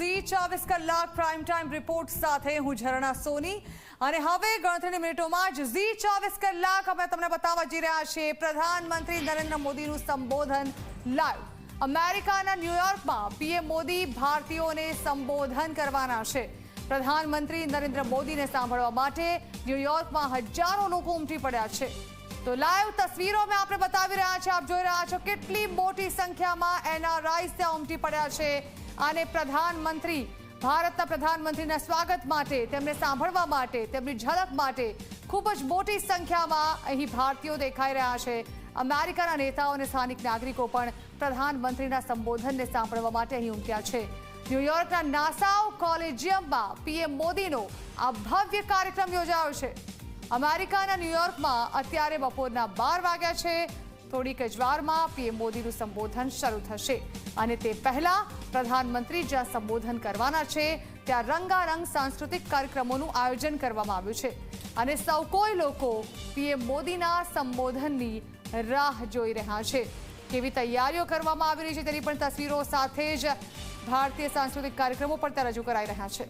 ઝી ચોવીસ કલાક prime time report સાથે હું ઝરણા સોની. અને હવે ગણતરીની મિનિટોમાં જ ઝી ચોવીસ કલાક અમે તમને બતાવવા જઈ રહ્યા છીએ. પ્રધાનમંત્રી નરેન્દ્ર મોદીનું સંબોધન લાઈવ અમેરિકાના ન્યુયોર્કમાં પીએમ મોદી ભારતીયોને સંબોધન કરવાના છે. પ્રધાનમંત્રી નરેન્દ્ર મોદીને સાંભળવા માટે ન્યુયોર્કમાં હજારો લોકો ઉમટી પડ્યા છે. તો લાઈવ તસવીરો મેં આપણે બતાવી રહ્યા છે આપ જોઈ રહ્યા છો કેટલી મોટી સંખ્યામાં એનઆરઆઈ ત્યાં ઉમટી પડ્યા છે. અને પ્રધાનમંત્રી, ભારતના પ્રધાનમંત્રીના સ્વાગત માટે, તેમને સાંભળવા માટે, તેમની ઝલક માટે ખૂબ જ મોટી સંખ્યામાં અહીં ભારતીયો દેખાઈ રહ્યા છે. અમેરિકાના નેતાઓ અને સ્થાનિક નાગરિકો પણ પ્રધાનમંત્રીના સંબોધનને સાંભળવા માટે અહીં ઉમટ્યા છે. ન્યુયોર્કના નાસાઓ કોલેજિયમમાં પીએમ મોદીનો આ ભવ્ય કાર્યક્રમ યોજાયો છે. અમેરિકાના ન્યુયોર્કમાં અત્યારે બપોરના બાર વાગ્યા છે. થોડીક જ વારમાં પીએમ મોદીનું સંબોધન શરૂ થશે. અને તે પહેલા પ્રધાનમંત્રી જ્યાં સંબોધન કરવાના છે, ત્યાં રંગારંગ સાંસ્કૃતિક કાર્યક્રમોનું આયોજન કરવામાં આવ્યું છે. અને સૌ કોઈ લોકો પીએમ મોદીના સંબોધનની રાહ જોઈ રહ્યા છે. કેવી તૈયારીઓ કરવામાં આવી રહી છે તેની પણ તસવીરો સાથે જ ભારતીય સાંસ્કૃતિક કાર્યક્રમો પણ ત્યાં રજૂ કરાઈ રહ્યા છે.